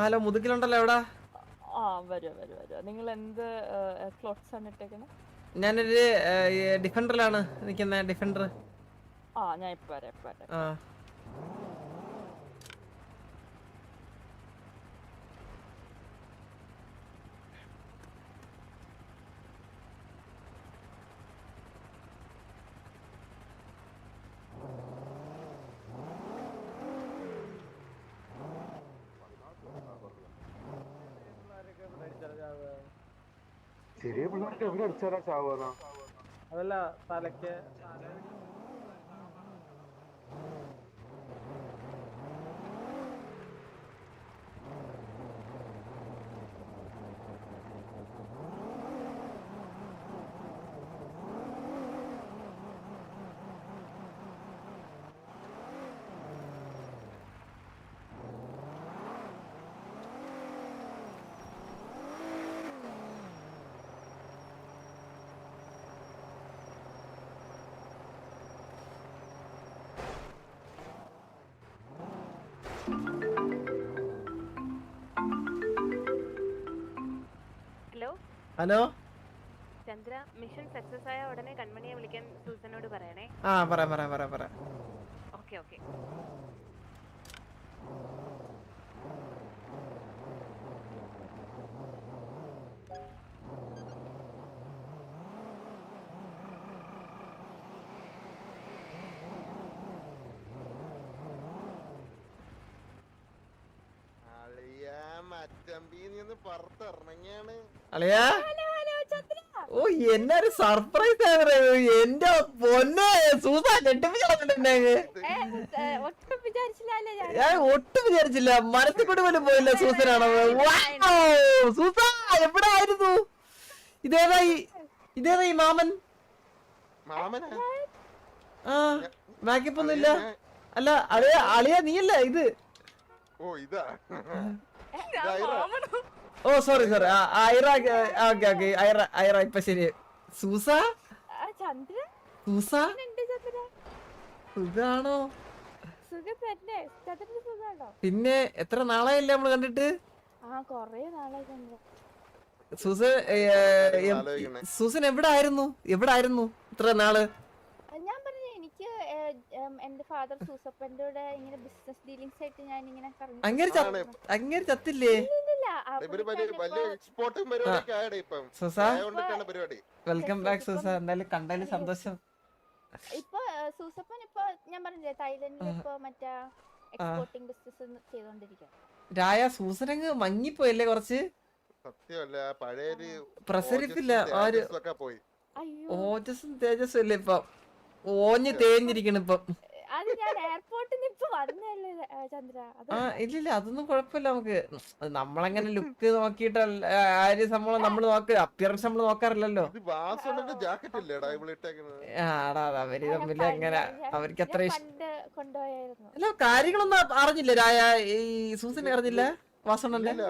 Hello മുതുക്കിലുണ്ടല്ലോ എവിടാ? ആ വരും വരും വരും. നിങ്ങൾ എന്ത് ക്ലോത്ത്സ് ആണ് ഇട്ടേക്കുന്നത് ഞാനൊരു ഡിഫൻഡറിലാണ് നിൽക്കുന്ന ഡിഫൻഡർ. ആ ഞാൻ ഇപ്പൊ വരാം ഇപ്പൊ വരാം. എവിടെ അടിച്ചാലാ ചാവുന്ന അതല്ല തലയ്ക്ക്. ഹലോ? ചന്ദ്ര മിഷൻ സക്സസ് ആയ ഉടനെ കൺമണിയെ വിളിക്കാൻ സൂസനോട് പറയണേ. ആ പറ പറ പറ പറ. Okay okay. മറ്റമ്പി നിന്ന് പുറത്തിറങ്ങിയാണ് അളിയാ? ഓ എന്നൊരു സർപ്രൈസ് എന്റെ പൊന്നെ സൂസാ വിചാരിച്ചില്ലല്ലേ ഞാൻ? ഒട്ടും വിചാരിച്ചില്ല. മനസ്സിൽ കൂടി പോലും പോയില്ല സൂസനാണോ. സൂസാ സൂസ എവിടെ ആയിരുന്നു ഇതേതാ ഈ ഇതേതാ ഈ മാമൻ? ആ ബാക്കപ്പ് ഒന്നും അല്ല അളിയ അളിയ നീയല്ല ഇത്? ഓ ഇതാ. ഓ sorry sorry Aira okay okay Aira Aira ഇപ്പൊ ശരി. സൂസ? ആ, ചന്ദ്ര? സൂസ? സുഖാണോ? സുഖം സുഖാണോ? പിന്നെ എത്ര നാളായില്ലേ നമ്മൾ കണ്ടിട്ട്? ആ കൊറേ നാളായി ചന്ദ്ര. സൂസൻ സൂസൻ എവിടെ ആയിരുന്നു എവിടെ ആയിരുന്നു ഇത്ര നാൾ? ഞാൻ പറഞ്ഞു എനിക്ക് എന്റെ ഫാദർ സൂസപ്പന്റെ കൂടെ ഇങ്ങനെ ബിസിനസ് ഡീലിങ്സ് ആയിട്ട് ഞാൻ ഇങ്ങനെ അങ്ങനെ അങ്ങനെ ചത്തില്ലേ? Welcome back Susa? എന്തായാലും കണ്ടതിൽ സന്തോഷം. ഇപ്പൊ സൂസപ്പൻ ഇപ്പൊ ഞാൻ പറഞ്ഞില്ലേ തായ്ലൻഡിൽ ഇപ്പൊ മറ്റേ എക്സ്പോർട്ടിംഗ് ബിസിനസ് ചെയ്തോണ്ടിരിക്കുക രായ സൂസനങ്ങ് മങ്ങിപ്പോയല്ലേ കുറച്ച്? സത്യമല്ല പഴയ ഒരു പ്രസരിപ്പില്ല ആര് പോയി. അയ്യോ. ഓജസ്സും തേജസ്സും അല്ലേ ഇപ്പൊ? ഓഞ്ഞ് തേഞ്ഞിരിക്കണ് ഇപ്പം. അത് ഞാൻ എയർപോർട്ടിൽ ആ ഇല്ലില്ല അതൊന്നും കുഴപ്പമില്ല നമുക്ക്. നമ്മളങ്ങനെ ലുക്ക് നോക്കിയിട്ടല്ല ആര്യ സംഭവം നമ്മൾ നോക്ക അപ്പിയറൻസ് നമ്മൾ നോക്കാറില്ലല്ലോ. ആടാ അവർ തമ്മിൽ അങ്ങനെ അവർക്ക് അത്ര ഇഷ്ടം അല്ല കാര്യങ്ങളൊന്നും അറിഞ്ഞില്ല. രായ ഈ സൂസനെ അറിഞ്ഞില്ല? വാസണ്ണന്റെ ഇല്ല,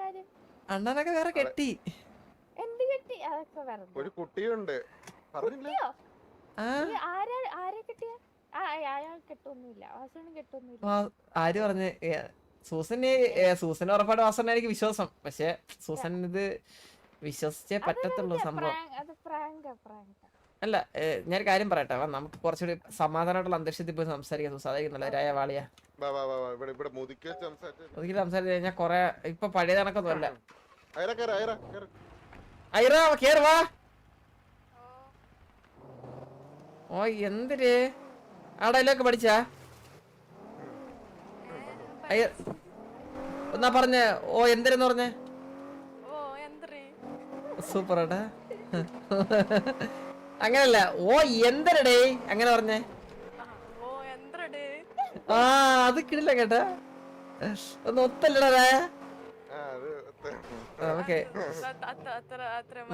കാര്യം അണ്ണനൊക്കെ വേറെ കെട്ടി. ഒരു കുട്ടിയുണ്ട്. പറഞ്ഞില്ല. ആരാ ആരെ കിട്ടിയ? ആര് പറഞ്ഞ? സൂസന് ഏ, സൂസന് ഉറപ്പായിട്ട് വാസന എനിക്ക് വിശ്വാസം. പക്ഷെ സൂസൻ ഇത് വിശ്വസിച്ചേ പറ്റത്തുള്ളൂ സംഭവം. അല്ല ഞാൻ ഞാനൊരു കാര്യം പറയട്ടെ. നമുക്ക് കുറച്ചുകൂടി സമാധാനമായിട്ടുള്ള അന്തരീക്ഷത്തിൽ പോയി സംസാരിക്കാം സൂസ്. അതായിരിക്കും രായ വാളിയ. വാ വാ വാ വാ, ഇവിടെ ഇവിടെ മുതുക്കി സംസാരിച്ചു കഴിഞ്ഞാൽ കൊറേ ഇപ്പൊ പഴയ കണക്കൊന്നും അല്ല ഐറ കേറ് വാ. ഓ എന്തിര്? ആ ഡയലോഗ് പഠിച്ചാ? എന്നാ പറഞ്ഞേ ഓ എന്തരെന്ന് പറഞ്ഞേ? സൂപ്പർ ഏട്ടാ അങ്ങനല്ല ഓ എന്തരടേ? അങ്ങനെ പറഞ്ഞേ. ആ അത് കിടില്ല കേട്ടാ. ഒന്ന് ഒത്തല്ലടാ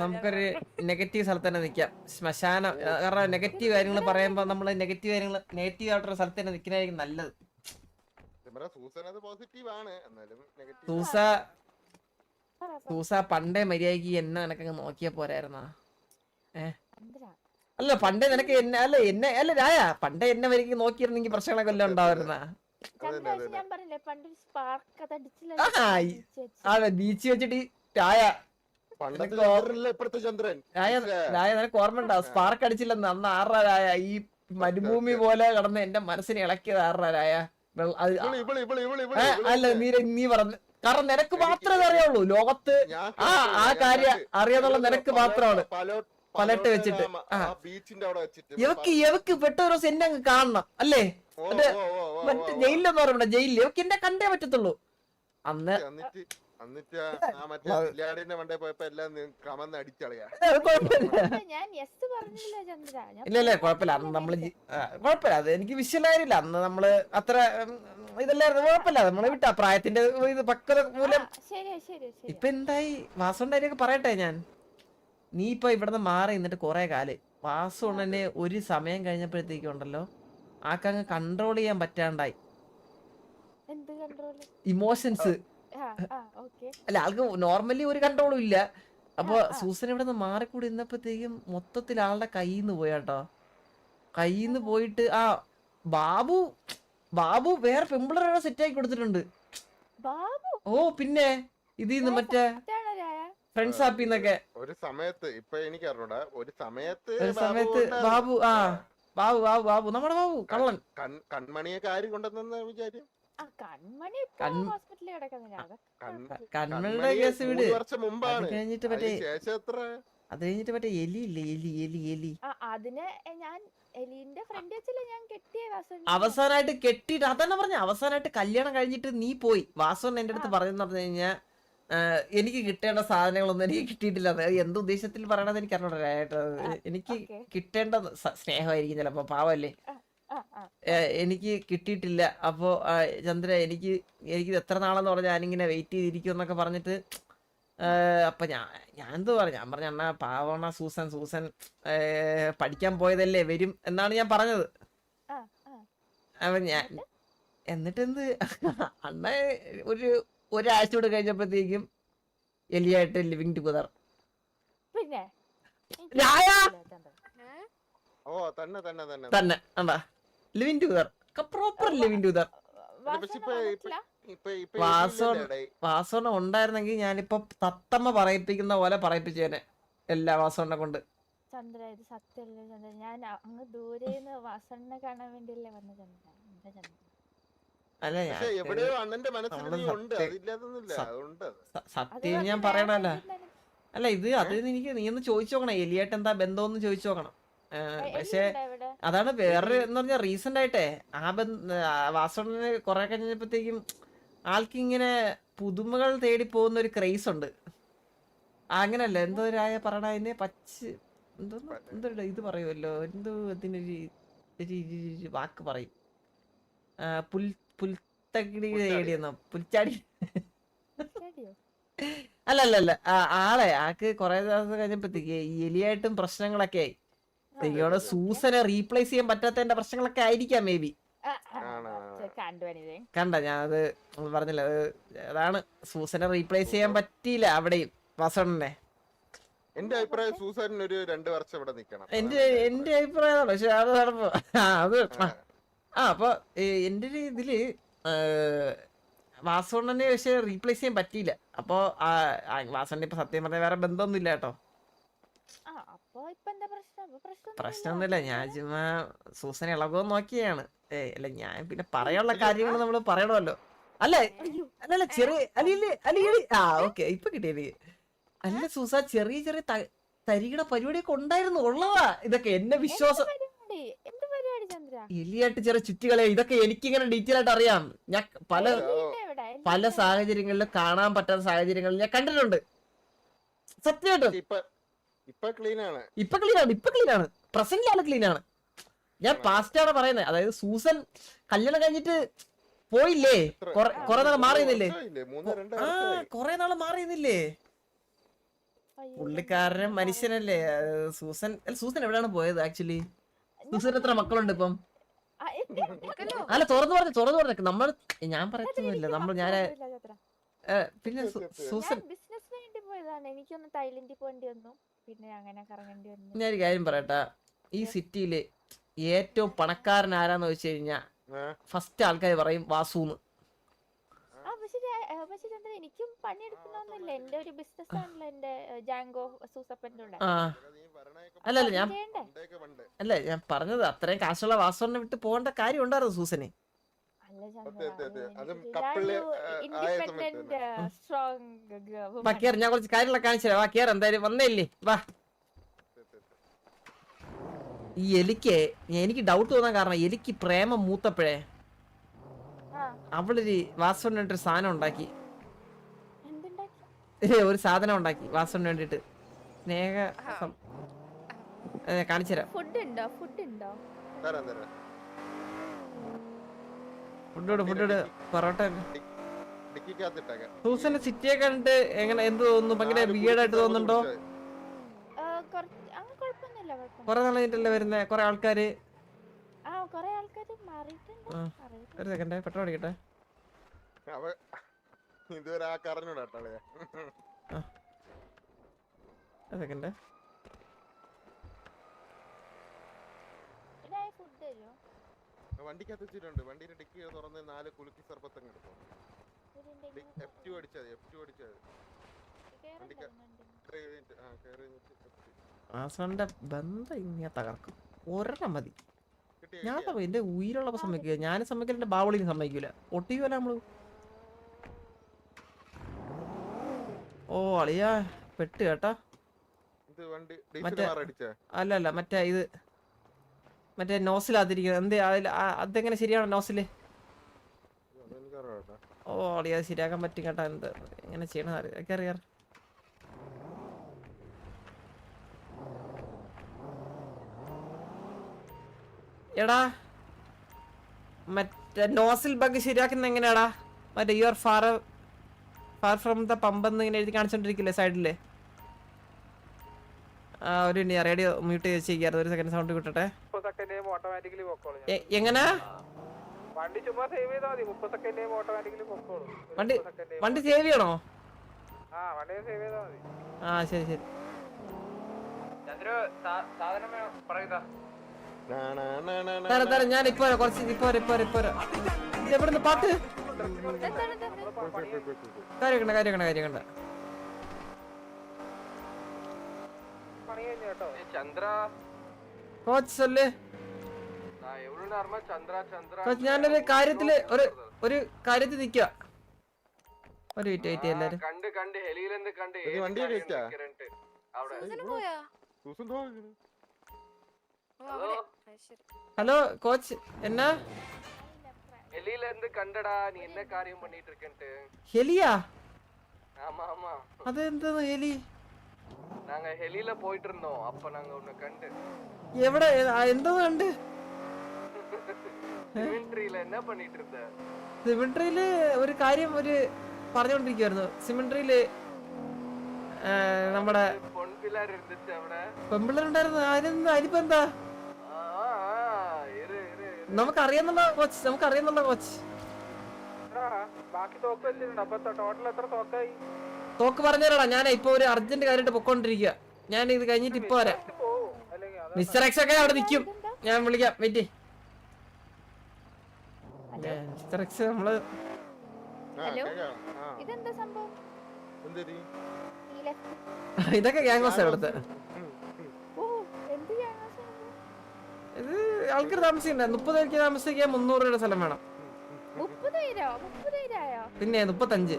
നമുക്കൊരു നെഗറ്റീവ് സ്ഥലത്ത് തന്നെ നിൽക്കാം ശ്മശാനം കാരണം നെഗറ്റീവ് കാര്യങ്ങൾ പറയുമ്പോൾ നമ്മൾ നെഗറ്റീവ് കാര്യങ്ങൾ നെഗറ്റീവ് ആയിട്ടുള്ള സ്ഥലത്ത് തന്നെ നിൽക്കുന്നതായിരിക്കും നല്ലത്. സൂസ സൂസ പണ്ടേ മര്യാദയ്ക്ക് എന്നെ നിനക്കങ്ങ് നോക്കിയാ പോരായിരുന്നാ? ഏ? അല്ല പണ്ടേ നിനക്ക് എന്നെ അല്ല എന്നെ അല്ല രായ പണ്ടേ എന്നെ മര്യാദയ്ക്ക് നോക്കിയിരുന്നെങ്കിൽ പ്രശ്നങ്ങളൊക്കെ എല്ലാം ഈ- അതെ ബീച്ച് വെച്ചിട്ട് ഓ- ഇപ്പഴത്തെ ചന്ദ്രൻ. നിനക്ക് ഓർമ്മ സ്പാർക്ക് അടിച്ചില്ലെന്ന് അന്ന് ആറായ ഈ മരുഭൂമി പോലെ കടന്ന് എന്റെ മനസ്സിനെ ഇളക്കിയത് ആറായ അല്ല നീ നീ പറഞ്ഞു കാരണം നിനക്ക് മാത്രമേ അറിയുള്ളൂ. ലോകത്ത് ആ ആ കാര്യം അറിയാന്നുള്ള നിനക്ക് മാത്രമാണ്. പല- പലട്ട് വെച്ചിട്ട്. എവക്ക് എവക്ക് പെട്ട ഒരു ദിവസം എന്നെ അങ്ങ് കാണണം അല്ലേ? മറ്റേ ജയിലിലൊന്നും ഓ, ഓ, മറ്റേ ഓ, ഓ. ജയിലിലെന്ന് പറയുമ്പോ ജയിലിൽ എവക്ക് എന്നെ കണ്ടേ പറ്റത്തുള്ളൂ. അന്ന് എന്നിട്ട് ആ- ആ മറ്റേ ബില്ലാടിന്റെ മണ്ടേ പോയപ്പോ എല്ലാം കമന്ന് അടിച്ചളയാ. ഞാൻ യെസ് പറഞ്ഞില്ല ചന്ദ്ര. ഞാൻ ഇല്ല ഇല്ല പറഞ്ഞ കുഴപ്പമില്ല. അന്ന് നമ്മൾ ജി- ആ, കുഴപ്പമില്ല. അത് എനിക്ക് വിശ്വലായില്ല അന്ന് നമ്മൾ അത്ര ഉം, ഇതല്ലായിരുന്നു. കുഴപ്പമില്ല. നമ്മൾ വിട്ട. പ്രായത്തിന്റെ ഇത് പക്വത മൂലം. ആ, ശരിയാ ശരിയാ ശരിയാ. ഇപ്പൊ എന്തായി? വാസുണ്ടായിരിക്കും പറയട്ടെ ഞാൻ. നീ ഇപ്പൊ ഇവിടുന്ന് മാറി നിന്നിട്ട് കൊറേ കാൽ. വാസു ഉണ്ണനെ ഒരു സമയം കഴിഞ്ഞപ്പോഴത്തേക്കും ഉണ്ടല്ലോ. ആക്കങ്ങ് കൺട്രോൾ ചെയ്യാൻ പറ്റാണ്ടായി. എന്ത് കൺട്രോൾ ഇമോഷൻസ് അല്ല ആൾക്ക് നോർമലി ഒരു കൺട്രോളും ഇല്ല. അപ്പൊ. സൂസൻ ഇവിടെ നിന്ന് മാറിക്കൂടി ഇന്നപ്പോഴത്തേക്കും മൊത്തത്തിൽ ആളുടെ കയ്യിൽ നിന്ന് പോയാട്ടോ കയ്യിൽ നിന്ന് പോയിട്ട് ആ ബാബു ബാബു വേറെ പെമ്പിളറെ സെറ്റ് ആക്കി കൊടുത്തിട്ടുണ്ട്. ബാബു? ഓ പിന്നെ ഇതിന്ന് മറ്റേ ഫ്രണ്ട്സ് ആപ്പിൽ നിന്നൊക്കെ ഒരു സമയത്ത് ഇപ്പൊ എനിക്ക് അറിഞ്ഞൂടാ ഒരു സമയത്ത് ഒരു ബാബു സമയത്ത് ബാബു ആ ബാബു ബാബു ബാബു നമ്മുടെ ബാബു കള്ളൻ. കൺ- കൺമണിയൊക്കെ ആര് കൊണ്ടുവന്ന വിചാരം ആ കൺമണി ഹോസ്പിറ്റലിൽ കിടക്കുന്നില്ല അതൊക്കെ കൺ- കുഴപ്പമില്ല. കേസ് വിട്. കഴിഞ്ഞിട്ട് മറ്റേ അത് കഴിഞ്ഞിട്ട് മറ്റേ എലി ഇല്ലേ? എലി എലി എലി. അതിനെ ഞാൻ എലീന്റെ ഫ്രണ്ട് വെച്ചല്ലേ? ഞാൻ കെട്ടിയ വാസു അവസാനമായിട്ട് കെട്ടിട്ട് അതന്നെ പറഞ്ഞ. അവസാനായിട്ട് കല്യാണം കഴിഞ്ഞിട്ട് നീ പോയി. വാസുവൻ എന്റെ അടുത്ത് പറഞ്ഞെന്ന് പറഞ്ഞു കഴിഞ്ഞാൽ എനിക്ക് കിട്ടേണ്ട സാധനങ്ങളൊന്നും എനിക്ക് കിട്ടിയിട്ടില്ല. അത് എന്ത് ഉദ്ദേശത്തിൽ പറയണത് എനിക്ക് അറിഞ്ഞോട്ടെ എനിക്ക്. കിട്ടേണ്ട സ്നേഹമായിരിക്കും ചിലപ്പോ. പാവല്ലേ എനിക്ക് കിട്ടിയിട്ടില്ല. അപ്പോ ചന്ദ്ര എനിക്ക് എനിക്ക് എത്ര നാളെന്ന് പറഞ്ഞാൽ ഞാനിങ്ങനെ വെയിറ്റ് ചെയ്തിരിക്കും എന്നൊക്കെ പറഞ്ഞിട്ട് അപ്പൊ ഞാൻ ഞാൻ എന്തോ പറഞ്ഞു? ഞാൻ പറഞ്ഞ അണ്ണാ പാവണ സൂസൻ സൂസൻ പഠിക്കാൻ പോയതല്ലേ വരും എന്നാണ് ഞാൻ പറഞ്ഞത്. അപ്പൊ ഞാൻ എന്നിട്ട്? എന്ത് അണ്ണ ഒരു ഒരാഴ്ച കൂടെ കഴിഞ്ഞപ്പോഴത്തേക്കും എലിയായിട്ട് ലിവിങ് ടുഗദർ പിന്നെ? തന്നെ തന്നെ തന്നെ. തന്നെ അണ്ടാ living together proper living together വാസോണ? വാസോണ്ണ ഉണ്ടായിരുന്നെങ്കിൽ ഞാനിപ്പോ തത്തമ്മ പറയിപ്പിക്കുന്ന പോലെ പറയിപ്പിച്ചേനെ എല്ലാ വാസോണ്ണെ കൊണ്ട്. ചന്ദ്ര ഇത് സത്യമല്ലേ ചന്ദ്ര? ഞാൻ അങ്ങ് ദൂരേന്ന് വാസണ്ണനെ കാണാൻ വേണ്ടിയല്ലേ വന്ന ചന്ദ്ര. എന്താ ചന്ദ്ര? അല്ല ഞാൻ പക്ഷെ അണ്ണന്റെ മനസ്സിൽ നീ ഉണ്ട്. സത്യം- ഞാൻ പറയണല്ല അല്ല ഇത് അത് എനിക്ക് നീ ഒന്ന് ചോദിച്ചു നോക്കണം. എലിയായിട്ട് എന്താ ബന്ധമെന്ന് ചോദിച്ചു നോക്കണം. പക്ഷെ അതാണ് വേറെ എന്ന് പറഞ്ഞ റീസെന്റ് ആയിട്ടേ. ആ ബന്ധ വാസോണിന് കുറെ കഴിഞ്ഞപ്പോഴത്തേക്കും ആൾക്ക് ഇങ്ങനെ പുതുമകൾ തേടി പോകുന്ന ഒരു ക്രൈസ് ഉണ്ട്. അങ്ങനല്ല? എന്തോ രായ പറയണ പച്ച എന്തോ എന്തോ ഇത് പറയുമല്ലോ എന്തോ അതിനൊരു ഒരു വാക്ക് പറയും. പുൽ പുൽത്തകിടി തേടിയെന്നോ? പുൽച്ചാടി? അല്ല അല്ല അല്ല ആളെ ആക്ക് കുറെ ദിവസം കഴിഞ്ഞപ്പോഴത്തേക്ക് ഈ എലിയായിട്ടും പ്രശ്നങ്ങളൊക്കെ ആയി. എനിക്കോട് സൂസനെ റീപ്ലേസ് ചെയ്യാൻ പറ്റാത്തതിന്റെ പ്രശ്നങ്ങളൊക്കെ ആയിരിക്കാം മേ ബി ആ, ഞാൻ അത്. കണ്ട പറഞ്ഞില്ല അതാണ് സൂസനെ റീപ്ലേസ് ചെയ്യാൻ പറ്റിയില്ല അവിടെയും വാസവണ്ണനെ എന്റെ അഭിപ്രായം സൂസനെ ഒരു രണ്ട് വർഷം ഇവിടെ നിൽക്കണം എന്റെ എന്റെ അഭിപ്രായം. പക്ഷെ അത് നടപ്പോ? ആ അത് ആ. അപ്പൊ എന്റെ ഒരു ഇതിൽ വാസവണ്ണനെ പക്ഷെ റീപ്ലേസ് ചെയ്യാൻ പറ്റിയില്ല. അപ്പൊ വാസവണ്ണ ഇപ്പൊ സത്യം പറഞ്ഞ വേറെ ബന്ധമൊന്നുമില്ല കേട്ടോ ആ അപ്പൊ ഇപ്പൊ എന്താ പ്രശ്നം ഇപ്പൊ പ്രശ്നമൊന്നുമില്ല. ഞാൻ ചുമ്മാ സൂസനെ ഇളകോ നോക്കിയാണ്. ഏ അല്ല ഞാൻ പിന്നെ പറയാനുള്ള കാര്യങ്ങൾ നമ്മൾ പറയണമല്ലോ. അല്ല? അല്ലല്ല ചെറിയ അല്ലെ അല്ലെ ആ ഓക്കെ ഇപ്പൊ കിട്ടിയത് അല്ല സൂസ ചെറിയ ചെറിയ തരികിട പരിപാടിയൊക്കെ ഉണ്ടായിരുന്നു. ഉള്ളതാ. ഇതൊക്കെ എന്നെ വിശ്വാസം. എന്ത് പരിപാടി ചന്ദ്ര? എലിയായിട്ട് ചെറിയ ചുറ്റികളെ ഇതൊക്കെ എനിക്ക് എനിക്കിങ്ങനെ ഡീറ്റെയിൽ ആയിട്ട് അറിയാം. ഞാൻ പല പല? സാഹചര്യങ്ങളിലും കാണാൻ പറ്റാത്ത സാഹചര്യങ്ങളിൽ ഞാൻ കണ്ടിട്ടുണ്ട്. സത്യമായിട്ടും. ഇപ്പൊ ഇപ്പൊ ക്ലീൻ ആണ് ഇപ്പൊ ക്ലീൻ ആണ്. പ്രസന്റ് ആണ് ആൾ ക്ലീൻ ആണ്. ഞാൻ പാസ്റ്റ് ആണ് പറയുന്നത്. അതായത് സൂസൻ കല്യാണം കഴിഞ്ഞിട്ട് പോയില്ലേ? കൊറേ- നാൾ മാറിയുന്നില്ലേ വർഷമായില്ലേ? മൂന്ന് രണ്ട് ആ കൊറേ നാൾ മാറിയുന്നില്ലേ പുള്ളിക്കാരൻ മനുഷ്യനല്ലേ? സൂസൻ സൂസൻ എവിടെയാണ് പോയത് ആക്ച്വലി സൂസൻ എത്ര മക്കളുണ്ട് ഇപ്പം? അല്ല തുറന്നു പറഞ്ഞു തുറന്നു പറഞ്ഞു നമ്മൾ ഞാൻ പറയത്തൊന്നുമില്ല. നമ്മൾ ഞാൻ പിന്നെ സൂസൻ വേണ്ടി പോയതാണ്. എനിക്കൊന്ന് തൈലൻഡിൽ പോകേണ്ടി വന്നു. പിന്നെ അങ്ങനെ കറങ്ങേണ്ടി ഒരു കാര്യം പറയട്ടെ. ഈ സിറ്റിയിൽ ഏറ്റവും പണക്കാരൻ ആരാന്ന് വെച്ച് കഴിഞ്ഞാ? ഫസ്റ്റ് ആൾക്കാർ പറയും വാസുന്ന്. ആ പക്ഷെ ഞാൻ- ആ, പക്ഷെ ചന്ദ്ര എനിക്കും പണിയെടുക്കണമെന്നില്ല എന്റെ ഒരു ബിസിനസ് ആണല്ലോ എന്റെ ജാങ്കോ സൂസപ്പന്റെ കൂടെ. ആ. ഇതൊക്കെ അല്ല അല്ല ഞാൻ ചെയ്യണ്ടേ അല്ല ഞാൻ പറഞ്ഞത് അത്രയും കാശുള്ള വാസുവിനെ വിട്ട് പോകേണ്ട കാര്യം ഉണ്ടായിരുന്നു സൂസന്. വാ ഞാൻ കുറച്ച് കാര്യങ്ങളൊക്കെ കാണിച്ചു തരാം. കേറ് എന്തായാലും വന്നേല്ലേ വാ. ഈ എലിക്ക് എനിക്ക് ഡൗട്ട് തോന്നാൻ കാരണം എലിക്ക് പ്രേമം മൂത്തപ്പോഴേ അവളൊരു വാസുവിന് വേണ്ടി ഒരു സാധനം ഉണ്ടാക്കി. എന്തുണ്ടാക്കി? ഒരു സാധനം ഉണ്ടാക്കി വാസുവിന് വേണ്ടിട്ട്. സ്നേഹ കാണിച്ചു തരാം. ഫുഡ് ഉണ്ടോ ഫുഡ് ഉണ്ടോ തരാം തരാം. ഫുഡോട് ഫുഡോട് പറോട്ട സൂസന്റെ സിറ്റിയെ കണ്ടിട്ട് എങ്ങനെ എന്ത് തോന്നുന്നു? ഭയങ്കര കുടിച്ച് തോന്നുന്നുണ്ടോ? കൊറേ നാളായിട്ടല്ലേ വരുന്നേ? കൊറേ ആൾക്കാര്? ആ കൊറേ ആൾക്കാര് മാറിയിട്ടുണ്ട്. ഒരു സെക്കൻഡ് പെട്രോൾ അടിക്കട്ടെ. അവ ഇതുവരെ ആ കറഞ്ഞൂടാ സെക്കൻഡ് പിന്നെ ഫുഡ് തരുമോ വണ്ടിക്കകത്ത് വെച്ചിട്ടുണ്ട്. വണ്ടിന്റെ ഡിക്കി തുറന്ന് നാല് കുലുക്കി സർപ്പത്തങ്ങ് എടുത്തു. എഫ് ടു അടിച്ചാൽ എഫ് ടു അടിച്ചാൽ വണ്ടിക്ക- ഇത്ര കഴിഞ്ഞിട്ട് ആ കയറി കഴിഞ്ഞിട്ട് F2. വാസോണിന്റെ ബന്ധം ഇങ്ങനെ തകർക്കും. ഒരെണ്ണം മതി. ഞാൻ? എന്റെ ഉயிருള്ളപ്പോ സമ്മതിക്കുക ഞാൻ സമ്മതിക്കില്ല എന്റെ ബാവളിനും സമ്മതിക്കൂല. ഒട്ടിക്കുമല്ല നമ്മൾ. ഓ അളിയാ പെട്ട് കേട്ടാ. ഇത് വണ്ടി മറ്റേ- അടിച്ചാ? അല്ല അല്ല മറ്റേ ഇത് മറ്റേ നോസിലാതിരിക്കുന്നത് എന്ത് അതിൽ അതെങ്ങനെ ശരിയാണോ നോസിൽ ഓ അളി അത് ശരിയാക്കാൻ പറ്റും കേട്ടോ. എന്ത് എങ്ങനെ ചെയ്യണം അറിയാം. അറിയാം. എടാ മറ്റേ നോസിൽ ബഗ് ശരിയാക്കുന്ന എങ്ങനെയാടാ? മറ്റേ you are far far from the pump എന്ന് ഇങ്ങനെ എഴുതി കാണിച്ചോണ്ടിരിക്കില്ലേ സൈഡിൽ ആ ഒരു റേഡിയോ മ്യൂട്ട് ചെയ്ത് ചെയ്യാറ് ഒരു സെക്കൻഡ് സൗണ്ട് കിട്ടട്ടെ. സെക്കൻഡ് ഓട്ടോമാറ്റിക്കലി പൊക്കോളൂ എങ്ങനെ? വണ്ടി ചുമ്മാ സേവ് ചെയ്താൽ മതി. മുപ്പത് സെക്കൻഡ് ഓട്ടോമാറ്റിക്കലി പൊക്കോളൂ. വണ്ടി വണ്ടി സേവ് ചെയ്യണോ? ആ വണ്ടി സേവ് ചെയ്താൽ മതി. ആ ശരി ശരി. ചന്ദ്രു സാധനം പറയുക നാ, നാ, നാ, നാ, നാ, തരാം ഞാൻ ഇപ്പൊ കുറച്ച് ഇപ്പൊ ഇപ്പൊ ഇപ്പൊ എവിടുന്ന്? പാട്ട്? കാര്യക്കണ്ട കാര്യക്കണ്ട കാര്യക്കണ്ട ചന്ദ്ര. കോച്ച് സൊല്ല് എവിടെ ചന്ദ്ര ചന്ദ്ര കോച്ച് ഞാനൊരു കാര്യത്തില് ഒരു ഒരു കാര്യത്തിൽ നിക്കുക ഒരു വെയിറ്റ് വെയിറ്റ് എല്ലാരും കണ്ട് കണ്ട് ഹെലിയിലെന്ത് കണ്ട് ഇത് വണ്ടി കഴിച്ചാ? അവിടെ പോയാ സൂസൻ ദോ ഇങ്ങനെ. ഓ അവിടെ അത് ശരി ഹലോ കോച്ച് എന്നാ ஹெலியில கண்டடா நீ என்ன காரியம் பண்ணிட்டு இருக்கேன்ட்டு ഹെലിയാ ஆமா ஆமா അത് എന്താ ഹെലി நாங்க ஹெலியில போயிட்டு இருந்தோம் அப்ப நாங்க உன்னை கண்டு എവിടെ ആ, എന്തോ ഉണ്ട് சிமெண்ட்ரியில என்ன பண்ணிட்டு இருந்த സിമിട്രിയില് ഒരു കാര്യം ഒരു പറഞ്ഞോണ്ടിരിക്കുവായിരുന്നു സിമിട്രിയില് നമ്മുടെ பொன் பிள்ளார் இருந்துச்சு അവിടെ പെമ്പിള്ളേരുണ്ടായിരുന്നു അതിനെന്താ അതിനിപ്പോ എന്താ ஆ, ஆ, இரு இரு இரு. നമുക്കറിയാന്നുള്ള കോച്ച് നമുക്കറിയാന്നുള്ള കോച്ച് ബാക്കി തോക്ക് വെച്ചിട്ടുണ്ട് അപ്പൊ ടോട്ടൽ എത്ര തോക്കായി തോക്ക് പറഞ്ഞുതരാടാ ഞാൻ ഇപ്പൊ ഒരു അർജന്റ് കാര്യമായിട്ട് പൊക്കോണ്ടിരിക്കുക ഞാൻ ഇത് കഴിഞ്ഞിട്ട് ഇപ്പൊ വരാം പോവും അല്ലെങ്കിൽ അതാ മിസ്റ്റർ എക്സ് ഒക്കെ അവിടെ നിൽക്കും ഞാൻ വിളിക്കാം. വെയിറ്റ്. മിസ്റ്റർ എക്സ് നമ്മൾ ഹലോ? ഇതെന്താ സംഭവം? എന്തെടി? ഈ ഇതൊക്കെ ഗ്യാങ് എന്ത് ചെയ്യാനാ ഇത്? ആൾക്കാർ താമസിക്കണ്ട മുപ്പത് പേർക്ക് താമസിക്കാൻ മുന്നൂറ് രൂപയുടെ സ്ഥലം വേണം. പിന്നെ മുപ്പത്തഞ്ച്.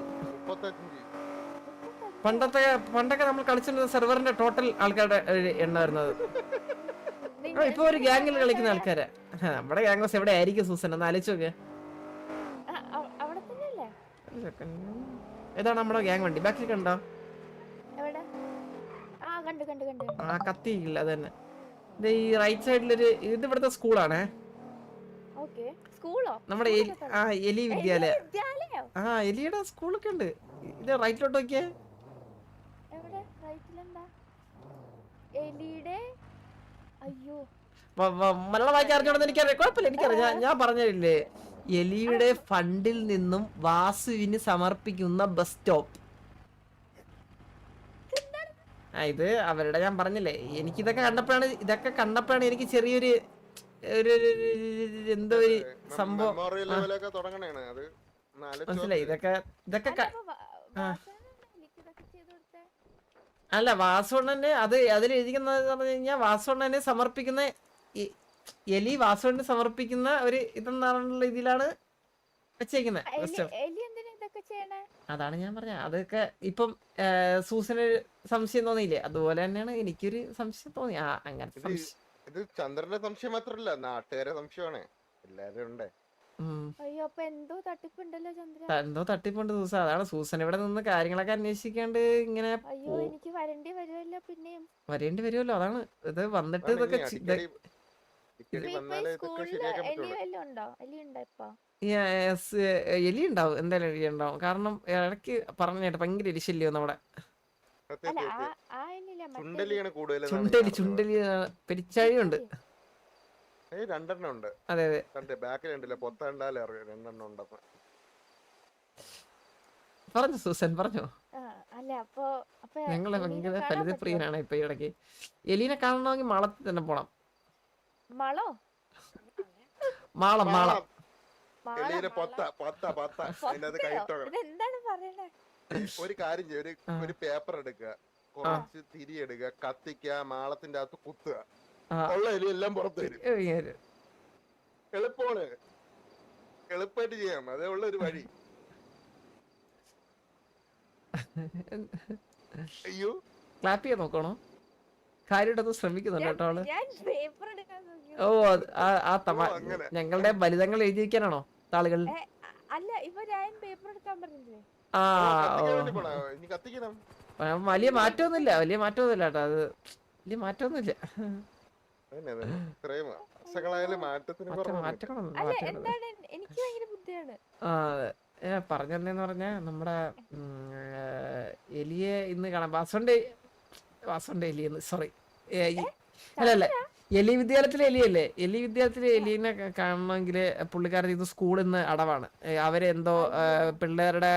പണ്ടത്തെ പണ്ടൊക്കെ നമ്മൾ കളിച്ചിരുന്ന സെർവറിന്റെ ടോട്ടൽ ആൾക്കാരുടെ ഒരു എണ്ണ വരുന്നത് ആ, ഇപ്പൊ ഒരു ഗ്യാങ്ങിൽ കളിക്കുന്ന ആൾക്കാരെ. നമ്മുടെ ഗ്യാങ്സ് എവിടെ ആയിരിക്കും സൂസൻ? ഒന്ന് ആലോചിച്ച് നോക്ക്. അവിടെ തന്നെയല്ലേ? ഒരു second. ഏതാണ് നമ്മുടെ ഗ്യാങ് വണ്ടി? ബാക്കിൽ കണ്ടോ? ആ കത്തി ഇല്ല അത് തന്നെ. ഈ റൈറ്റ് സൈഡിലൊരു ഇത് ഇവിടുത്തെ സ്കൂളാണ് സ്കൂളോ? നമ്മുടെ ആ എലി വിദ്യാലയ. ആ എലിയുടെ സ്കൂളൊക്കെ ഉണ്ട്. ഇത് റൈറ്റിലോട്ട് നോക്കിയേ. എലിയുടെ മലയാളം വായിക്കാൻ അറിഞ്ഞോണ്ടെന്ന് എനിക്കറിയാം. കുഴപ്പമില്ല എനിക്കറിയാം. ഞാൻ പറഞ്ഞില്ലേ എലിയുടെ ഫണ്ടിൽ നിന്നും വാസുവിന് സമർപ്പിക്കുന്ന ബസ് സ്റ്റോപ്പ്. ഇത് അവരുടെ ഞാൻ പറഞ്ഞില്ലേ. എനിക്ക് ഇതൊക്കെ കണ്ടപ്പോഴാണ് ഇതൊക്കെ കണ്ടപ്പോഴാണ് എനിക്ക് ചെറിയൊരു ഒരു എന്തോ ഒരു സംഭവം. മനസ്സിലായി. ഇതൊക്കെ ഇതൊക്കെ അല്ല, ക- അപ്പൊ വാ- ആ. വാസവണ്ണനാണോ എനിക്ക് ഇതൊക്കെ ചെയ്ത് കൊടുത്തേ? അല്ല വാസുണ്ണന് അത് അതിൽ എഴുതിക്കുന്നത് പറഞ്ഞു കഴിഞ്ഞാൽ വാസുണ്ണന് സമർപ്പിക്കുന്ന ഈ- എലി വാസുണ്ണന് സമർപ്പിക്കുന്ന ഒരു ഇതെന്നുള്ള രീതിയിലാണ് വെച്ചേക്കുന്നത് എലി എലി ഇതൊക്കെ ചെയ്യണേ? അതാണ് ഞാൻ പറഞ്ഞ. അതൊക്കെ ഇപ്പം സൂസന് സംശയം തോന്നിയില്ലേ? അതുപോലെ തന്നെയാണ് എനിക്കൊരു സംശയം തോന്നി. ആ അങ്ങനത്തെ ഇത് സംശയം. ഇത് ചന്ദ്രന്റെ സംശയം മാത്രല്ല നാട്ടുകാരെ സംശയമാണ്. എല്ലാരും ഉണ്ട്. അയ്യോ അപ്പൊ എന്തോ തട്ടിപ്പുണ്ടല്ലോ ചന്ദ്ര. എന്തോ തട്ടിപ്പുണ്ട് സൂസ. അതാണ് സൂസൻ ഇവിടെ നിന്ന് കാര്യങ്ങളൊക്കെ അന്വേഷിക്കാണ്ട് ഇങ്ങനെ അയ്യോ എനിക്ക് വരേണ്ടി വരുമല്ലോ പിന്നെയും. വരേണ്ടി വരുമല്ലോ അതാണ്. ഇത് വന്നിട്ട് ഇതൊക്കെ എലി ഉണ്ടോ? എലി ഉണ്ടോ ഇപ്പൊ? Yes, എലി ഉണ്ടാവും. എന്തായാലും എലി ഉണ്ടാവും. കാരണം ഇടയ്ക്ക് പറഞ്ഞിട്ട് ഭയങ്കര എലിശല്യോ നമ്മുടെ. ചുണ്ടലിയാണ് കൂടുതൽ ചുണ്ടലി ചുണ്ടലി പെരിച്ചാഴിയുണ്ട് ഏയ് രണ്ടെണ്ണം ഉണ്ട്. അതെ അതെ. കണ്ടേ ബാക്കിൽ ഉണ്ടല്ലോ പൊത്തണ്ടാലേ അറിയാം രണ്ടെണ്ണം ഉണ്ടെന്ന്. പറഞ്ഞു സൂസൻ പറഞ്ഞു? ഞങ്ങൾ അല്ല അപ്പോ ഞങ്ങളെ ഭയങ്കര കാണാൻ ഫലിത പറ്റുമോ? പ്രിയനാണ് ഇപ്പൊ ഈ ഇടയ്ക്ക്. എലീനെ കാണണമെങ്കിൽ മാളത്തിൽ തന്നെ പോണം. മളോ? മാളം മാളം. പൊത്ത പൊത്ത പൊത്ത. ഒരു കാര്യം ചെയ്യ ഒരു പേപ്പർ എടുക്കുക. കുറച്ച് തിരി എടുക്കുക. കത്തിക്കുക. മാളത്തിന്റെ അകത്ത് കുത്തുക. ഉള്ള എലി എല്ലാം പുറത്ത് വരും. എളുപ്പമാണ്. എളുപ്പമായിട്ട് ചെയ്യാം. അതേ ഉള്ള ഒരു വഴി. അയ്യോ. ക്ലാപ്പ് ചെയ്യാൻ നോക്കണോ? കാര്യമായിട്ടൊന്ന് ശ്രമിക്കുന്നുണ്ട് കേട്ടോ ആൾ ഞാൻ പേപ്പർ എടുക്കാൻ നോക്കി. ഓ ആ- തമാ ഞങ്ങളുടെ ബലിതങ്ങൾ എഴുതിയിരിക്കാനാണോ താളുകൾ? അല്ല ഇപ്പൊ ഞാൻ പേപ്പർ എടുക്കാൻ പറഞ്ഞില്ലേ? ആ, വലിയ മാറ്റമൊന്നുമില്ല വലിയ മാറ്റമൊന്നുമില്ല കേട്ടോ അത്. വലിയ മാറ്റമൊന്നുമില്ല. അതന്നെ പറഞ്ഞ നമ്മുടെ എലിയെ ഇന്ന് കാണാം. വാസുണ്ട് വാസുണ്ട് എലിയെന്ന് സോറി അല്ല അല്ല എലി വിദ്യാലയത്തിലെ എലിയല്ലേ? എലി വിദ്യാലയത്തിലെ എലിനെ കാണണമെങ്കിൽ പുള്ളിക്കാരൻ ഇന്ന് സ്കൂളിൽ നിന്ന് അടവാണ്. അവരെന്തോ പിള്ളേരുടെ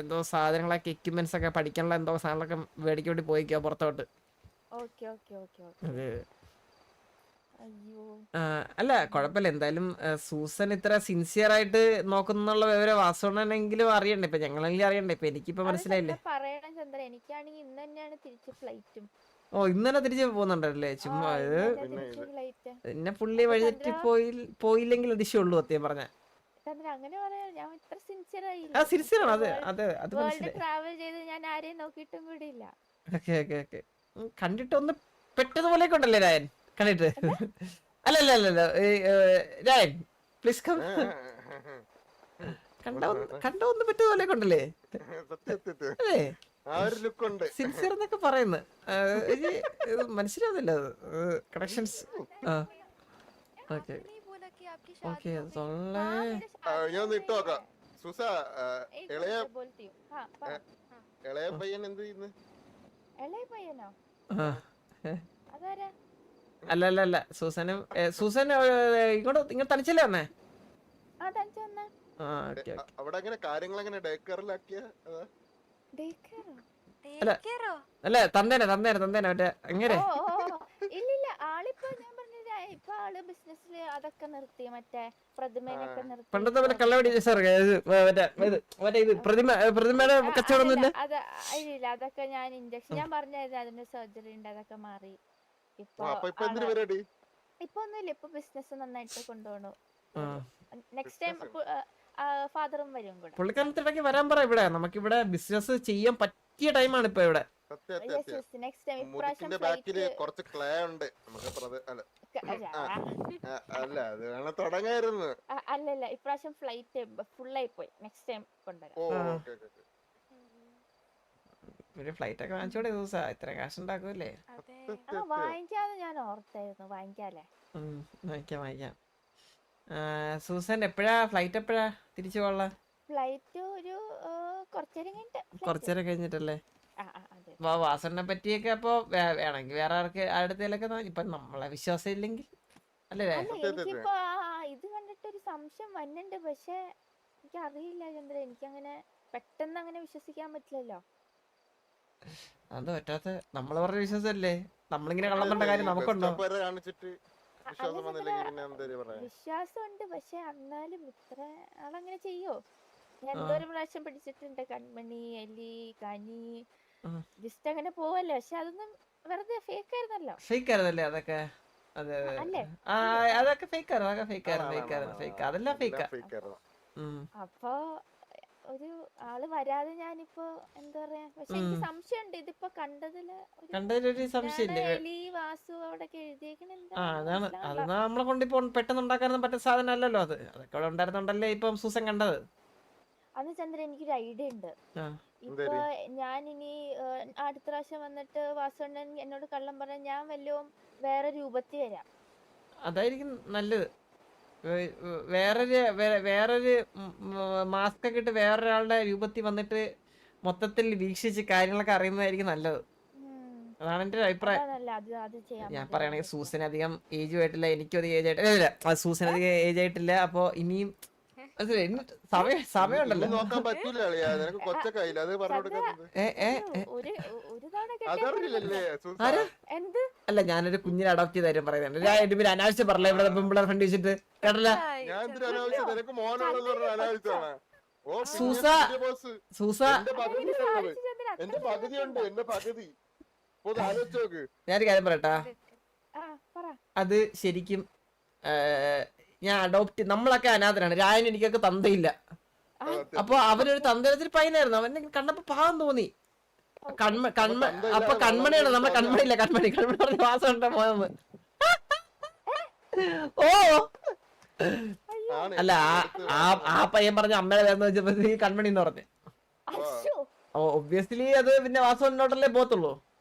എന്തോ സാധനങ്ങളൊക്കെ എക്യുപ്മെന്റ്സ് ഒക്കെ പഠിക്കാനുള്ള എന്തോ സാധനങ്ങളൊക്കെ മേടിക്കാൻ വേണ്ടി പോയിക്കോ പുറത്തോട്ട്. ഓക്കെ ഓക്കെ ഓക്കെ ഓക്കെ അതെ അയ്യോ ആ, അല്ല കുഴപ്പമില്ല എന്തായാലും സൂസൻ ഇത്ര സിൻസിയർ ആയിട്ട് നോക്കുന്നുള്ള വിവരം വാസോണെങ്കിലും അറിയണ്ടേ? ഇപ്പൊ ഞങ്ങളെങ്കിലും അറിയണ്ടേ? ഇപ്പൊ എനിക്കിപ്പോ മനസ്സിലായില്ലേ? പറയണം ചന്ദ്ര എനിക്കാണെങ്കിൽ ഇന്ന് തന്നെയാണ് തിരിച്ച് ഫ്ലൈറ്റും ഓ ഇന്നലെ തിരിച്ച് പോകുന്നുണ്ടല്ലേ? ചുമ്മാ ഇത്. പിന്നെ പുള്ളി വഴിതെറ്റി തെറ്റി പോയി പോയില്ലെങ്കിൽ അതിശയുള്ളൂ സത്യം പറഞ്ഞ. അങ്ങനെ പറയാ ഞാൻ ഇത്ര സിൻസിയർ ആ സിൻസിയർ ആണ്. അതെ അത് അത് വേൾഡ് ട്രാവൽ ചെയ്ത് ഞാൻ ആരെയും നോക്കിയിട്ടും കൂടി ഇല്ല ഓക്കെ ഓക്കെ ഓക്കെ. കണ്ടിട്ട് ഒന്ന് പെട്ടതുപോലെയൊക്കെ ഉണ്ടല്ലേ രായൻ? കണ്ടിട്ട്? അല്ല. അല്ല അല്ല രായൻ പ്ലീസ് കം കണ്ട ഒന്ന് കണ്ട ഒന്ന് പെട്ടതുപോലെയൊക്കെ ഉണ്ടല്ലേ ആ. സത്യം സത്യം അല്ലേ ലുക്ക് ഉണ്ട് സിൻസിയർ എന്നൊക്കെ പറയുന്നു. മനസ്സിലാവുന്നില്ല അത്. Connections okay. ഞാൻ സുസ ഇളയ പയ്യൻ എന്ത് ചെയ്യുന്നു? ഇളയ പയ്യനോ? ആ. അതാരാ? അല്ല അല്ല അല്ല സൂസനും സൂസൻ ഇങ്ങോട്ട് ഇങ്ങോട്ട് തനിച്ചല്ലേ വന്നേ? അവിടെ എങ്ങനെ കാര്യങ്ങൾ എങ്ങനെ ഡേക്കറിലാക്കിയ ഡേക്കറോ അല്ല തന്നേനെ തന്നേനെ തന്നേനെ മറ്റേ അങ്ങനെ ഓ ഓ, ഓ. ഇല്ലില്ല ആളിപ്പോ ഞാൻ ഇപ്പൊ ആൾ ബിസിനസ്സിൽ അതൊക്കെ നിർത്തി മറ്റേ പ്രതിമേനൊക്കെ നിർത്തി. പണ്ടത്തെ പോലെ കള്ളവടി സാർ ഇത് മറ്റേ ഇത് മറ്റേ പ്രതിമ പ്രതിമയുടെ കച്ചവടം അതല്ല, ഇല്ല അതൊക്കെ ഞാൻ ഇഞ്ചക്ഷൻ ഞാൻ പറഞ്ഞായിരുന്നു അതിന്റെ സർജറി ഉണ്ട് അതൊക്കെ മാറി. ഇപ്പൊ ഒന്നുമില്ല ഇപ്പൊ ബിസിനസ് നന്നായിട്ട് കൊണ്ടുപോണു. നെക്സ്റ്റ് ടൈം ഫാദറും വരും കൂടെ. പുള്ളിക്കാലത്തിടയ്ക്ക് വരാൻ പറ ഇവിടെ. നമുക്ക് ഇവിടെ ബിസിനസ് ചെയ്യാൻ പറ്റിയ ടൈമാണ് ഇപ്പൊ ഇവിടെ. കുറച്ച് ക്ലേ ഉണ്ട്. നമുക്ക് അല്ല. അത് വേണം തുടങ്ങായിരുന്നു. അല്ലല്ല ഇപ്രാവശ്യം ഫ്ലൈറ്റ് ഫുള്ളായി പോയി. നെക്സ്റ്റ് ടൈം കൊണ്ടുവരാം. ഒരു ഫ്ലൈറ്റ് ഒക്കെ വാങ്ങിച്ചോടെ ദിവസം. ഇത്ര കാശ് ഉണ്ടാക്കൂല്ലേ അതെ ആ വാങ്ങിക്കാന്ന് ഞാൻ ഓർത്തായിരുന്നു. വാങ്ങിക്കാല്ലേ? വാങ്ങിക്കാം വാങ്ങിക്കാം. സൂസൻ എപ്പോഴാ? ഫ്ലൈറ്റ് എപ്പോഴാ തിരിച്ചു പോകാനുള്ള ഫ്ലൈറ്റ് ഒരു കുറച്ചേരം കഴിഞ്ഞിട്ട്. കുറച്ചേരം കഴിഞ്ഞിട്ടല്ലേ? ആ ആ അതെ. വാ വാസനെ പറ്റിയൊക്കെ അപ്പൊ വേണമെങ്കിൽ വേറെ ആർക്ക് അടുത്തേലൊക്കെ ഇപ്പൊ നമ്മളെ വിശ്വാസം ഇല്ലെങ്കിൽ അല്ലേ. എനിക്കിപ്പോ ഇത് കണ്ടിട്ട് ഒരു സംശയം വന്നിട്ടുണ്ട്. പക്ഷെ എനിക്ക് അറിയില്ല ചന്ദ്ര എനിക്കങ്ങനെ പെട്ടെന്ന് അങ്ങനെ വിശ്വസിക്കാൻ പറ്റില്ലല്ലോ. അത് പറ്റാത്ത നമ്മൾ പറഞ്ഞ വിശ്വാസമല്ലേ നമ്മളിങ്ങനെ കള്ളം കാര്യം നമുക്കുണ്ടോ? കാണിച്ചിട്ട് വിശ്വാസം വന്നില്ലെങ്കിൽ പിന്നെ എന്തേലും പറയാ? വിശ്വാസമുണ്ട് പക്ഷെ എന്നാലും ഇത്ര ആളങ്ങനെ ചെയ്യോ? ഞാൻ എന്തോരം പ്രാവശ്യം പിടിച്ചിട്ടുണ്ട് കൺമണി എലി കനി. ജസ്റ്റ് അങ്ങനെ പോവല്ലോ പക്ഷെ അതൊന്നും വെറുതെ ഫേക്ക് ആയിരുന്നല്ലോ ഫേക്ക് ആയിരുന്നല്ലേ അതൊക്കെ? അതെ അതെ. അതൊക്കെ ഫേക്ക് ആയിരുന്നു അതൊക്കെ ഫേക്ക്. ആയിരുന്നു ഫേക്ക് ആയിരുന്നു ഫേക്ക്. അതെല്ലാം അപ്പൊ ഒരു ആൾ വരാതെ ഞാനിപ്പോ എന്താ പറയാ പക്ഷെ എനിക്ക് സംശയം സംശയമുണ്ട്. ഇതിപ്പോ കണ്ടതിൽ ഒരു കണ്ടതിലൊരു സംശയം വാസു അവിടെ ആ അതാണ്. അത്. നമ്മളെ കൊണ്ട് ഇപ്പൊ പെട്ടെന്ന് ഉണ്ടാക്കാനൊന്നും പറ്റുന്ന സാധനം അല്ലല്ലോ അത്. അതൊക്കെ അവിടെ ഉണ്ടായിരുന്നുണ്ടല്ലേ ഇപ്പം സൂസൻ കണ്ടത്? അന്ന് ചന്ദ്രൻ എനിക്കൊരു ഐഡിയ ഉണ്ട്. ഇപ്പൊ ഞാൻ ഇനി അടുത്ത പ്രാവശ്യം വന്നിട്ട് വാസുണ്ണൻ എന്നോട് കള്ളം പറഞ്ഞ ഞാൻ വല്ലതും വേറെ രൂപത്തിൽ വരാം. അതായിരിക്കും നല്ലത്. വേറൊരു വേറൊരു മാസ്ക് ഒക്കെ ഇട്ട് വേറൊരാളുടെ രൂപത്തിൽ വന്നിട്ട് മൊത്തത്തിൽ വീക്ഷിച്ച് കാര്യങ്ങളൊക്കെ അറിയുന്നതായിരിക്കും നല്ലത്. അതാണ് എന്റെ ഒരു അഭിപ്രായം. ഞാൻ പറയണെങ്കിൽ സൂസന സൂസൻ അധികം ഏജ് ആയിട്ടില്ല. എനിക്കും അധികം ഏജ് ആയിട്ടില്ല. സൂസൻ അധികം ഏജ് ആയിട്ടില്ല. അപ്പൊ ഇനിയും സമയം സമയമുണ്ടല്ലോ. നോക്കാൻ പറ്റൂല അളിയാ. നിനക്ക് കൊച്ചക്കായില്ല അത് പറഞ്ഞു കൊടുക്കുന്നത് ഏ ഏ ഒരു- ഒരു ഒരു തവണ കെട്ടിയാ അതറിയില്ലല്ലേ കുടുംബം- സൂസ? ആരാ? എന്ത്? അല്ല ഞാനൊരു കുഞ്ഞിനെ അഡോപ്റ്റ് ചെയ്ത കാര്യം പറയുന്നുണ്ട് ഞാൻ എന്റെ പേര് അനാവശ്യം പറഞ്ഞ ഇവിടെ പെമ്പിളർ ഫ്രണ്ട് വെച്ചിട്ട്? കേട്ടല്ല? ഞാൻ എന്തിനാ അനാവശ്യം? നിനക്ക് മോനാണെന്ന് പറഞ്ഞ അനാവശ്യമാണ്. ഓ സൂസ. സൂസ. എന്റെ പകുതി ഉണ്ട് എന്റെ പകുതി. ഞാനൊരു കാര്യം പറയട്ടാ. ആ പറ. അത് ശരിക്കും ഞാൻ അഡോപ്റ്റ് നമ്മളൊക്കെ അനാഥരാണ് രായൻ എനിക്കൊക്കെ തന്തയില്ല. അപ്പൊ അവനൊരു തന്തരത്തിൽ പയ്യനായിരുന്നു അവൻ കണ്ടപ്പോ പാവം തോന്നി. കൺമ കൺമ അപ്പൊ കൺമണിയാണ് നമ്മളെ കൺമണിയില്ല കൺമണി കൺമണി പറഞ്ഞ മാസം ഉണ്ടോ പോയെന്ന് ഓ! അല്ല ആ പയ്യൻ പറഞ്ഞ അമ്മയുടെ പേരെന്ന് വെച്ചപ്പോ കൺമണി എന്ന് പറഞ്ഞു. ഓ ഒബ്വിയസ്ലി അത് പിന്നെ വാസവനോട്ടല്ലേ പോത്തുള്ളൂ അണ്ണന്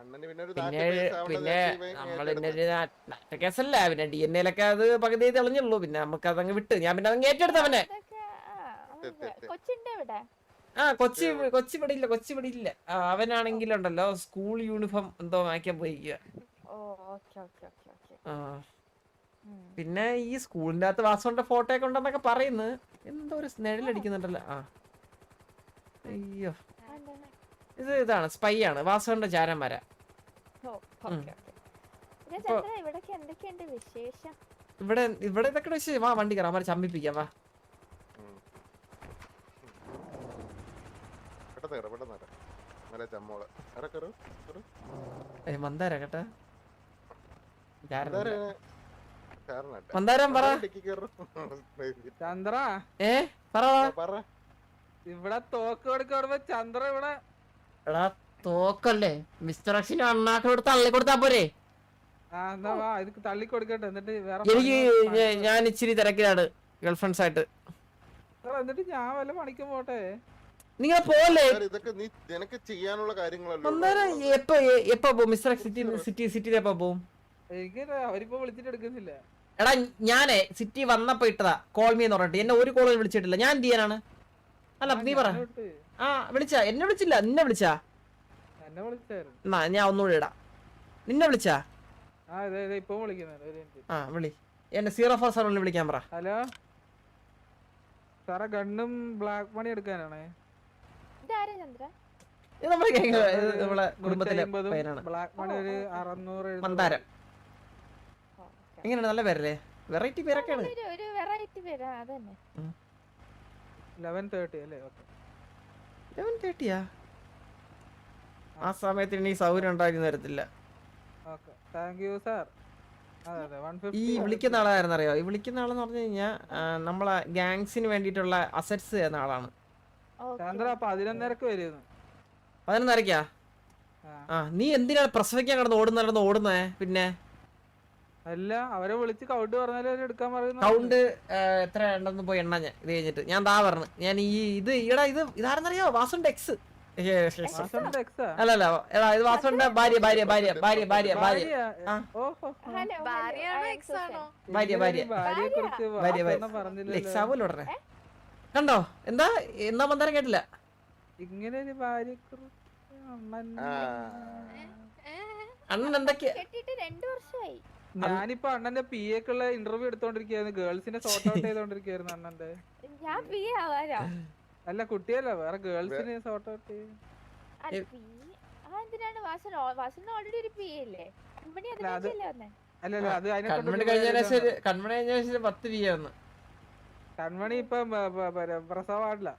പിന്നെ നമ്മൾ ഇന്നൊരു പിന്നെ കേസല്ല? പിന്നെ ഡി എൻ എയിലൊക്കെ അത് പകുതി തെളിഞ്ഞുള്ളൂ. പിന്നെ നമുക്ക് അതങ്ങ് വിട്ട്. ഞാൻ പിന്നെ അതങ്ങ് ഏറ്റെടുത്തവനെ അതൊക്കെ, ആ, ഇവിടെ. കൊച്ചി കൊച്ചി ഇല്ല കൊച്ചി പിടിയില്ല ആ, അവനാണെങ്കിലുണ്ടല്ലോ സ്കൂൾ യൂണിഫോം എന്തോ വാങ്ങിക്കാൻ പോയിക്കുക ഓ ഓക്കെ ഓക്കെ ഓക്കെ ഓക്കെ. പിന്നെ ഈ സ്കൂളിന്റെ അകത്ത് വാസുവിന്റെ ഫോട്ടോ ഒക്കെ ഉണ്ടെന്നൊക്കെ പറയുന്നു. എന്തോ ഒരു നിഴലടിക്കുന്നുണ്ടല്ലോ. ആ. അയ്യോ. ഇത് ഇതാണ് സ്പൈ ആണ്. വാസുവിന്റെ ചാരന്മാര. ചന്ദ്ര ഇവിടൊക്കെ ഇവിടെ ഇവിടെ ഇതൊക്കെ വെച്ച് വാ വണ്ടി കയറാം. അവരെ ചമ്മിപ്പിക്കാം വാ. മന്ദാര കേട്ടാ. മന്ദാരം പറ. ചന്ദ്ര? ഏ പറ പറ. ഇവിടെ തോക്ക് കൊടുക്കുമ്പോ ചന്ദ്ര ഇവിടെ എടാ തോക്കല്ലേ. മിസ്റ്റർ അക്ഷിന് അണ്ണാക്ക് കൊടുത്ത് തള്ളി കൊടുത്താ പോരെ തള്ളി കൊടുക്കട്ടെ എന്നിട്ട് വേറെ എനിക്ക് ഞാൻ ഇച്ചിരി തിരക്കിലാണ് ഗേൾഫ്രണ്ട്സ് ആയിട്ട് എന്നിട്ട് ഞാൻ വല്ല പണിക്കും പോട്ടെ. നിങ്ങൾ പോലെ ഇതൊക്കെ നീ നിനക്ക് ചെയ്യാനുള്ള കാര്യങ്ങളല്ലോ എപ്പോ എപ്പോ മിസ്റ്റർ സിറ്റി സിറ്റി സിറ്റിയിൽ എപ്പോ പോവും? എനിക്ക് അവരിപ്പോ വിളിച്ചിട്ട് എടുക്കുന്നില്ല. എടാ ഞാനേ സിറ്റി വന്നപ്പോ ഇട്ടതാ. കോൾ മീ എന്ന് പറഞ്ഞിട്ട്. എന്നെ ഒരു കോളും വിളിച്ചിട്ടില്ല. ഞാൻ എന്ത് ചെയ്യാനാണ്? അല്ല നീ പറ. ആ വിളിച്ചാ. എന്നെ വിളിച്ചില്ല. നിന്നെ വിളിച്ചാ. എന്നെ ഞാൻ ഒന്നുകൂടി ഇടാം. നിന്നെ വിളിച്ചാ? ആ ഇതെ ഇതെ ഇപ്പൊ വിളിക്കുന്നുണ്ട്. ഒരു മിനിറ്റ് ആ വിളി. എന്നെ സീറോ ഫോർ സെവനിൽ വിളിക്കാൻ പറ. ഹലോ? സാറേ ഗണ്ണും ബ്ലാക്ക് മണി എടുക്കാനാണേ. നമ്മുടെ നമ്മളെ കുടുംബത്തിലെ മന്ദാരം. എങ്ങനെയാണ് നല്ല പേരല്ലേ? വെറൈറ്റി പേരൊക്കെയാണ്. ഒരു ഒരു വെറൈറ്റി പേരാ അതന്നെ. ലെവൻ തേർട്ടി അല്ലേ? ഓക്കെ. ലെവൻ തേർട്ടിയാ? ആ സമയത്തിന് ഈ സൗകര്യം ഉണ്ടാക്കി തരത്തില്ല. ഓക്കെ. Thank you sir. അതെ അതെ. വൺ ഈ വിളിക്കുന്ന ആളായിരുന്നു അറിയോ ഈ വിളിക്കുന്ന ആളെന്ന് പറഞ്ഞു കഴിഞ്ഞാൽ നമ്മളെ ഗാങ്സിന് വേണ്ടിട്ടുള്ള അസറ്റ്സ് ചെയ്യുന്ന ആളാണ്. പതിനൊന്നരക്ക് ആ. ആ നീ എന്തിനാണ് പ്രസവിക്കാൻ കിടന്ന് ഓടുന്ന നടന്ന് ഓടുന്നേ പിന്നെ? അല്ല അവരെ വിളിച്ച് കൗണ്ട് പറഞ്ഞാലും അവർ എടുക്കാൻ പറയുന്നു കൗണ്ട് എത്ര ഉണ്ടെന്ന് പോയി എണ്ണ ഞാൻ ഇത് കഴിഞ്ഞിട്ട്. ഞാൻ താ പറഞ്ഞു. ഞാൻ ഈ ഇത് ഈടാ ഇത് ഇതാരെന്നറിയോ? വാസുന്റെ എക്സ് അല്ല അല്ല എടാ ഇത് വാസുന്റെ ഭാര്യ ഭാര്യ ഭാര്യ ഭാര്യ ഭാര്യ ഭാര്യ. ഭാര്യ. ഭാര്യ ഭാര്യ, ഭാര്യ. എക്സ് ആവുമല്ലോ ഉടനെ? കണ്ടോ? എന്താ എന്നാ മന്ദരം കേട്ടില്ല? ഇങ്ങനെ ഒരു അമ്മൻ അണ്ണൻ എന്തൊക്കെയാ? കെട്ടിട്ട് രണ്ടു വർഷമായി. ഞാനിപ്പോ അണ്ണന്റെ പി എക്കുള്ള ഇന്റർവ്യൂ എടുത്തോണ്ടിരിക്കുകയായിരുന്നു. ഗേൾസിനെ സോർട്ട് ഔട്ട് ചെയ്തോണ്ടിരിക്കുകയായിരുന്നു അണ്ണന്റെ. ഞാൻ പി ആവാനോ? അല്ല കുട്ടിയല്ല വേറെ ഗേൾസിനെ സോർട്ട് ഔട്ട് ചെയ്യും അല്ല, പി ആ എന്തിനാണ്? വാസൻ വാസൻ ഓൾറെഡി ഒരു പി അല്ലേ കമ്പനി അത് അല്ല, വന്നേ? അല്ല അല്ല അത് അതിനെ കൊണ്ട് കൺമണി കഴിഞ്ഞ. കൺമണി കഴിഞ്ഞ ശേഷം പത്ത് വി ആണ് കൺമണി ഇപ്പം പ്രസവാടില്ല പ- പ- പ്രസവമാടില്ല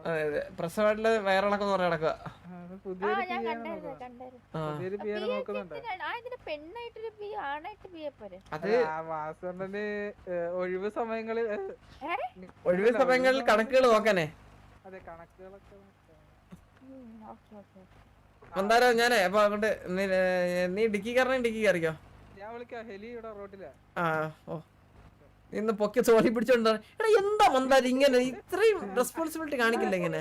അതെ അതെ പ്രസവമായിട്ടുള്ള വയറിളക്കം കുറെ നടക്കുക. ആ, അത് ആ പുതിയൊരു ഞാൻ കണ്ടായിരുന്നു കണ്ടായിരുന്നു. ആ. പുതിയൊരു ആ, പിയെ PA നോക്കുന്നുണ്ട്. എന്തിനാണ്? ആ ഇതിന് പെണ്ണായിട്ടൊരു പി ആണായിട്ട് പി പോരെ? അത് അല്ല, ആ ഒഴിവ് സമയങ്ങളിൽ ഒഴിവ് സമയങ്ങളിൽ കണക്കുകൾ നോക്കാനേ. എന്തായാലും ഞാനേ അപ്പൊ അങ്ങോട്ട് നീ ഡിക്കി കയറിക്കോ? ഞാൻ വിളിക്കാം ഹെലി ഇവിടെ റോട്ടിലാ. ആ ഓ. ഇന്ന് പൊക്കി ചോലി പിടിച്ചോണ്ട് എടാ എന്താ മന്ദാരി ഇങ്ങനെ? ഇത്രയും റെസ്പോൺസിബിലിറ്റി കാണിക്കില്ല ഇങ്ങനെ?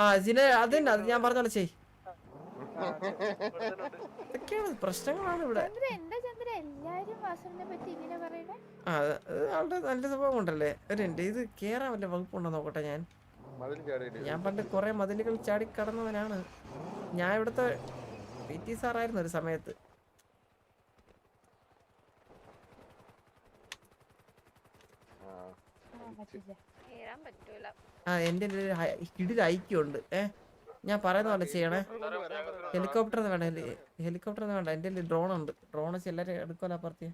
ആ ജിനെ അതന്നെ അത് ഞാൻ പറഞ്ഞോളെ ചെയ് ഇതൊക്കെയാണ് പ്രശ്നങ്ങളാണ് ഇവിടെ. ആ ആളുടെ നല്ല സ്വഭാവം ഉണ്ടല്ലേ? ഒരു എന്റെ ഇത് കേറാൻ വല്ല വകുപ്പുണ്ടോ നോക്കട്ടെ ഞാൻ. ഞാൻ പണ്ട് കുറെ മതിലുകൾ ചാടി കടന്നവനാണ്. ഞാൻ ഇവിടുത്തെ പി ടി സാറായിരുന്നു ഒരു സമയത്ത് ആ ആ എന്റെ കിടിൽ ഐക്യമുണ്ട് ഏ ഞാൻ പറയുന്ന പോലെ ചെയ്യണേ. ഹെലികോപ്റ്റർ വേണ്ട. ഹെലികോപ്റ്റർ വേണ്ട. എന്റെ ഡ്രോൺ ഉണ്ട്. ഡ്രോൺ വെച്ച് അപ്പുറത്ത്.